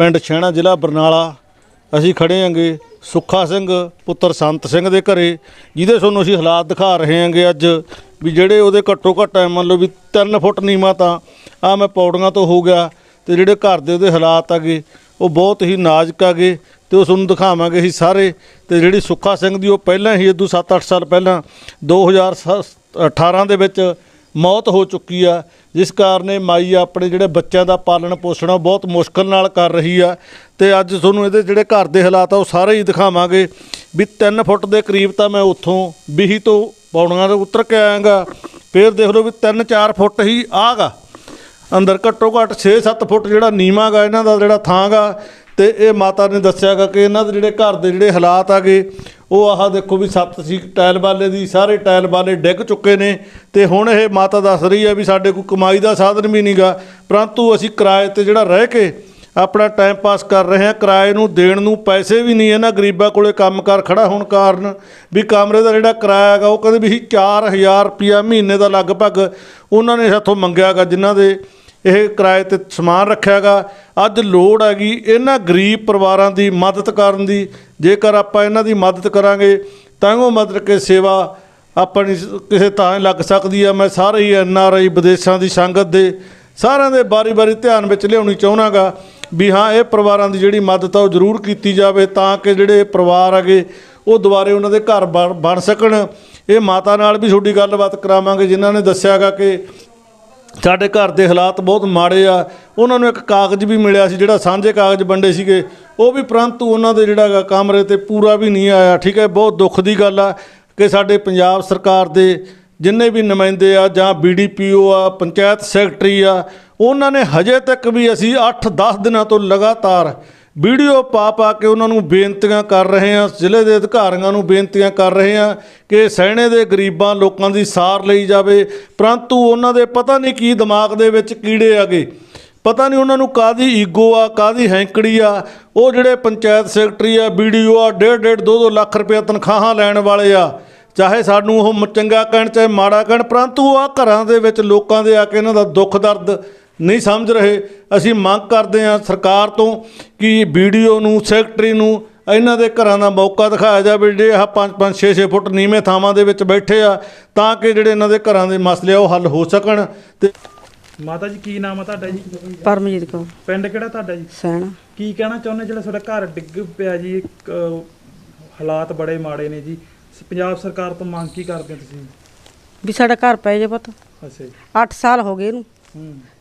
ਪਿੰਡ ਛੈਣਾ ਜ਼ਿਲ੍ਹਾ ਬਰਨਾਲਾ। ਅਸੀਂ ਖੜੇ ਹਾਂਗੇ ਸੁੱਖਾ ਸਿੰਘ, ਪੁੱਤਰ ਸੰਤ ਸਿੰਘ ਦੇ ਘਰੇ, ਜਿਹਦੇ ਤੁਹਾਨੂੰ ਅਸੀਂ ਹਾਲਾਤ ਦਿਖਾ ਰਹੇ ਹਾਂਗੇ ਅੱਜ ਵੀ ਜਿਹੜੇ ਉਹਦੇ ਘੱਟੋ ਘੱਟ ਐ ਮੰਨ ਲਓ ਵੀ 3 ਫੁੱਟ ਨੀਵਾਂ ਤਾਂ ਆ ਮੈਂ ਪੌੜੀਆਂ ਤੋਂ ਹੋ ਗਿਆ ਤੇ ਜਿਹੜੇ ਘਰ ਦੇ ਉਹਦੇ ਹਾਲਾਤ ਆਗੇ, ਉਹ ਬਹੁਤ ਹੀ ਨਾਜ਼ੁਕ ਆਗੇ ਤੇ ਉਹ ਤੁਹਾਨੂੰ ਦਿਖਾਵਾਂਗੇ ਅਸੀਂ ਸਾਰੇ। ਤੇ ਜਿਹੜੀ ਸੁੱਖਾ ਸਿੰਘ ਦੀ ਉਹ ਪਹਿਲਾਂ ਹੀ ਇਦੋਂ 7-8 ਸਾਲ ਪਹਿਲਾਂ 2018 ਦੇ ਵਿੱਚ ਮੌਤ ਹੋ ਚੁੱਕੀ ਆ, ਜਿਸ ਕਾਰਨ ਇਹ ਮਾਈ ਆਪਣੇ ਜਿਹੜੇ ਬੱਚਿਆਂ ਦਾ ਪਾਲਣ ਪੋਸ਼ਣ ਉਹ ਬਹੁਤ ਮੁਸ਼ਕਲ ਨਾਲ ਕਰ ਰਹੀ ਆ। ਤੇ ਅੱਜ ਤੁਹਾਨੂੰ ਇਹਦੇ ਜਿਹੜੇ ਘਰ ਦੇ ਹਾਲਾਤ ਆ, ਉਹ ਸਾਰੇ ਹੀ ਦਿਖਾਵਾਂਗੇ। ਵੀ 3 ਫੁੱਟ ਦੇ ਕਰੀਬ ਤਾਂ ਮੈਂ ਉੱਥੋਂ ਬਿਹੀ ਤੋਂ ਪੌੜੀਆਂ ਤੋਂ ਉਤਰ ਕੇ ਆਇਆਗਾ। ਫੇਰ ਦੇਖ ਲਓ ਵੀ 3-4 ਫੁੱਟ ਹੀ ਆਗਾ ਅੰਦਰ ਘੱਟੋ ਘੱਟ 6-7 ਫੁੱਟ ਜਿਹੜਾ ਨੀਵਾਂ ਗਾ, ਇਹਨਾਂ ਦਾ ਜਿਹੜਾ ਥਾਂ ਗਾ ਤੇ ਇਹ ਮਾਤਾ ਨੇ ਦੱਸਿਆਗਾ ਕਿ ਇਹਨਾਂ ਦੇ ਜਿਹੜੇ ਘਰ ਦੇ ਜਿਹੜੇ ਹਾਲਾਤ ਆਗੇ, ਉਹ ਆਹ ਦੇਖੋ ਵੀ ਸੱਤ ਸੀ ਟਾਇਲ ਵਾਲੇ ਦੀ, ਸਾਰੇ ਟਾਇਲ ਵਾਲੇ ਡਿੱਗ ਚੁੱਕੇ ਨੇ ਤੇ ਹੁਣ ਇਹ ਮਾਤਾ ਦੱਸ ਰਹੀ ਹੈ ਵੀ ਸਾਡੇ ਕੋਈ ਕਮਾਈ ਦਾ ਸਾਧਨ ਵੀ ਨਹੀਂਗਾ ਪਰੰਤੂ ਅਸੀਂ ਕਿਰਾਏ ਤੇ ਜਿਹੜਾ ਰਹਿ ਕੇ ਆਪਣਾ ਟਾਈਮ ਪਾਸ ਕਰ ਰਹੇ ਹਾਂ, ਕਿਰਾਏ ਨੂੰ ਦੇਣ ਨੂੰ ਪੈਸੇ ਵੀ ਨਹੀਂ, ਇਹਨਾਂ ਗਰੀਬਾਂ ਕੋਲੇ ਕੰਮਕਾਰ ਖੜਾ ਹੋਣ ਕਾਰਨ ਵੀ ਕਮਰੇ ਦਾ ਜਿਹੜਾ ਕਿਰਾਇਆ ਹੈਗਾ, ਉਹ ਕਹਿੰਦੇ ਵੀ 4000 ਰੁਪਿਆ ਮਹੀਨੇ ਦਾ ਲਗਭਗ ਉਹਨਾਂ ਨੇ ਸਾਥੋਂ ਮੰਗਿਆਗਾ ਜਿਨ੍ਹਾਂ ਦੇ ਇਹ ਕਿਰਾਏ ਤੇ ਸਮਾਨ ਰੱਖਿਆਗਾ। ਅੱਜ ਲੋੜ ਹੈਗੀ ਇਹਨਾਂ ਗਰੀਬ ਪਰਿਵਾਰਾਂ ਦੀ ਮਦਦ ਕਰਨ ਦੀ। ਜੇਕਰ ਆਪਾਂ ਇਹਨਾਂ ਦੀ ਮਦਦ ਕਰਾਂਗੇ, ਤਾਂ ਉਹ ਮਦਦ ਕੇ ਸੇਵਾ ਆਪਣੀ ਕਿਸੇ ਤਾਂ ਲੱਗ ਸਕਦੀ ਆ। ਮੈਂ ਸਾਰੇ ਹੀ ਐਨ ਆਰ ਆਈ ਵਿਦੇਸ਼ਾਂ ਦੀ ਸੰਗਤ ਦੇ ਸਾਰਿਆਂ ਦੇ ਬਾਰੀ-ਬਾਰੀ ਧਿਆਨ ਵਿੱਚ ਲਿਆਉਣੀ ਚਾਹਣਾਗਾ ਵੀ ਹਾਂ, ਇਹ ਪਰਿਵਾਰਾਂ ਦੀ ਜਿਹੜੀ ਮਦਦ ਆ, ਉਹ ਜ਼ਰੂਰ ਕੀਤੀ ਜਾਵੇ ਤਾਂ ਕਿ ਜਿਹੜੇ ਪਰਿਵਾਰ ਹੈਗੇ, ਉਹ ਦੁਬਾਰੇ ਉਹਨਾਂ ਦੇ ਘਰ ਬਣ ਬਣ ਸਕਣ। ਇਹ ਮਾਤਾ ਨਾਲ ਵੀ ਤੁਹਾਡੀ ਗੱਲਬਾਤ ਕਰਾਵਾਂਗੇ, ਜਿਨ੍ਹਾਂ ਨੇ ਦੱਸਿਆਗਾ ਕਿ ਸਾਡੇ ਘਰ ਦੇ ਹਾਲਾਤ ਬਹੁਤ ਮਾੜੇ ਆ। ਉਹਨਾਂ ਨੂੰ ਇੱਕ ਕਾਗਜ਼ ਵੀ ਮਿਲਿਆ ਸੀ, ਜਿਹੜਾ ਸਾਂਝੇ ਕਾਗਜ਼ ਵੰਡੇ ਸੀਗੇ। ਉਹ ਵੀ ਪ੍ਰੰਤੂ ਉਹਨਾਂ ਦੇ ਜਿਹੜਾ ਗਾ ਕਮਰੇ ਤੇ ਪੂਰਾ ਵੀ ਨਹੀਂ ਆਇਆ। ਠੀਕ ਹੈ, ਬਹੁਤ ਦੁੱਖ ਦੀ ਗੱਲ ਆ ਕਿ ਸਾਡੇ ਪੰਜਾਬ ਸਰਕਾਰ ਦੇ ਜਿੰਨੇ ਵੀ ਨੁਮਾਇੰਦੇ ਆ ਜਾਂ ਬੀਡੀਪੀਓ ਆ, ਪੰਚਾਇਤ ਸੈਕਟਰੀ ਆ, ਉਹਨਾਂ ਨੇ ਹਜੇ ਤੱਕ ਵੀ ਅਸੀਂ 8-10 ਦਿਨਾਂ ਤੋਂ ਲਗਾਤਾਰ ਵੀਡੀਓ ਪਾ ਪਾ ਕੇ ਉਹਨਾਂ ਨੂੰ ਬੇਨਤੀਆਂ ਕਰ ਰਹੇ ਹਾਂ, ਜ਼ਿਲ੍ਹੇ ਦੇ ਅਧਿਕਾਰੀਆਂ ਨੂੰ ਬੇਨਤੀਆਂ ਕਰ ਰਹੇ ਹਾਂ ਕਿ ਸਹਿਣੇ ਦੇ ਗਰੀਬਾਂ ਲੋਕਾਂ ਦੀ ਸਾਰ ਲਈ ਜਾਵੇ। ਪਰੰਤੂ ਉਹਨਾਂ ਦੇ ਪਤਾ ਨਹੀਂ ਕੀ ਦਿਮਾਗ ਦੇ ਵਿੱਚ ਕੀੜੇ ਆ ਗਏ। ਪਤਾ ਨਹੀਂ ਉਹਨਾਂ ਨੂੰ ਕਾਦੀ ਈਗੋ ਆ ਕਾਦੀ ਹੈਂਕੜੀ ਆ। ਉਹ ਜਿਹੜੇ ਪੰਚਾਇਤ ਸੈਕਟਰੀ ਆ ਵੀਡੀਓ ਆ ਡੇਢ ਡੇਢ 2-2 ਲੱਖ ਰੁਪਏ ਤਨਖਾਹਾਂ ਲੈਣ ਵਾਲੇ ਆ। ਚਾਹੇ ਸਾਨੂੰ ਉਹ ਚੰਗਾ ਕਹਿਣ, ਚਾਹੇ ਮਾੜਾ ਕਹਿਣ, ਪਰੰਤੂ ਉਹ ਆ ਘਰਾਂ ਦੇ ਵਿੱਚ ਲੋਕਾਂ ਦੇ ਆ ਕੇ ਇਹਨਾਂ ਦਾ ਦੁੱਖ ਦਰਦ ਨਹੀਂ ਸਮਝ ਰਹੇ। ਅਸੀਂ ਮੰਗ ਕਰਦੇ ਹਾਂ ਸਰਕਾਰ ਤੋਂ ਕਿ ਵੀਡੀਓ ਨੂੰ ਸੈਕਟਰੀ ਨੂੰ ਇਹਨਾਂ ਦੇ ਘਰਾਂ ਦਾ ਮੌਕਾ ਦਿਖਾਇਆ ਜਾਵੇ। ਜਿਹੜੇ ਆਹ 5-5 6-6 ਫੁੱਟ ਨੀਵੇਂ ਥਾਵਾਂ ਦੇ ਵਿੱਚ ਬੈਠੇ ਆ ਤਾਂ ਕਿ ਜਿਹੜੇ ਇਹਨਾਂ ਦੇ ਘਰਾਂ ਦੇ ਮਸਲੇ ਆ ਉਹ ਹੱਲ ਹੋ ਸਕਣ ਤੇ ਮਾਤਾ ਜੀ ਕੀ ਨਾਮ ਆ ਤੁਹਾਡਾ ਜੀ? ਪਰਮਜੀਤ ਕੌਰ। ਪਿੰਡ ਕਿਹੜਾ ਤੁਹਾਡਾ ਜੀ? ਸੈਣ। ਕੀ ਕਹਿਣਾ ਚਾਹੁੰਦੇ ਜਿਹੜਾ ਤੁਹਾਡਾ ਘਰ ਡਿੱਗ ਪਿਆ ਜੀ ਇੱਕ, ਅਹ, ਹਾਲਾਤ ਬੜੇ ਮਾੜੇ ਨੇ ਜੀ। ਸ- ਪੰਜਾਬ ਸਰਕਾਰ ਤੋਂ ਮੰਗ ਕੀ ਕਰਦੇ ਹੋ ਤੁਸੀਂ? ਵੀ ਸਾਡਾ ਘਰ ਪੈ ਜੇ ਪੁੱਤ। ਅੱਛਾ ਜੀ। 8 ਸਾਲ ਹੋ ਗਏ ਇਹਨੂੰ।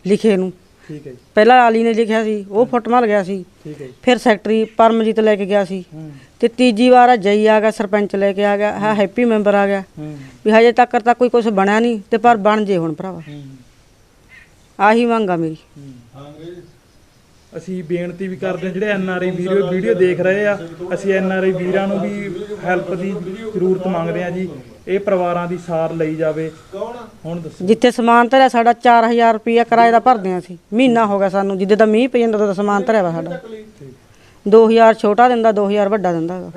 ਲਿਖੇ ਨੂੰ। ਠੀਕ ਹੈ ਜੀ। ਪਹਿਲਾਂ ਆਲੀ ਨੇ ਲਿਖਿਆ ਸੀ ਉਹ ਫੁੱਟ ਮਰ ਗਿਆ ਸੀ। ਠੀਕ ਹੈ ਜੀ। ਫਿਰ ਸੈਕਟਰੀ ਪਰਮਜੀਤ ਲੈ ਕੇ ਗਿਆ ਸੀ। ਤੇ ਤੀਜੀ ਵਾਰ ਆ ਜਈ ਆ ਗਿਆ ਸਰਪੰਚ ਲੈ ਕੇ ਆ ਗਿਆ ਹਾਂ। ਹੈਪੀ ਮੈਂਬਰ ਆ ਗਿਆ। ਵੀ ਹਜੇ ਤੱਕ ਤਾਂ ਕੋਈ ਕੁਝ ਬਣਿਆ ਨਹੀਂ ਤੇ ਪਰ ਬਣ ਜੇ ਹੁਣ ਭਰਾਵਾ। ਆਹੀ ਮੰਗ ਮੇਰੀ। ਅਸੀਂ ਬੇਨਤੀ ਵੀ ਕਰਦੇ ਹਾਂ ਜਿਹੜੇ N R I video video ਦੇਖ ਰਹੇ ਆ ਅਸੀਂ ਐਨ ਆਰ ਆਈ ਵੀਰਾਂ ਨੂੰ ਵੀ ਹੈਲਪ ਦੀ ਜ਼ਰੂਰਤ ਮੰਗਦੇ ਆ ਜੀ। ਇਹ ਪਰਿਵਾਰਾਂ ਦੀ ਸਾਰ ਲਈ ਜਾਵੇ। ਹੁਣ ਦੱਸੋ। ਜਿੱਥੇ ਸਮਾਨ ਧਰਿਆ ਸਾਡਾ 4000 ਰੁਪਇਆ ਕਿਰਾਏ ਦਾ ਭਰਦੇ ਆ ਅਸੀਂ। ਮਹੀਨਾ ਹੋ ਗਿਆ ਸਾਨੂੰ ਜਿੱਦੇ ਦਾ ਮੀਂਹ ਪਈ ਜਾਂਦਾ ਉਦੋਂ ਦਾ ਸਮਾਨ ਧਰਿਆ ਵਾ ਸਾਡਾ। 2000 ਛੋਟਾ ਦਿੰਦਾ 2000 ਵੱਡਾ ਦਿੰਦਾ ਹੈਗਾ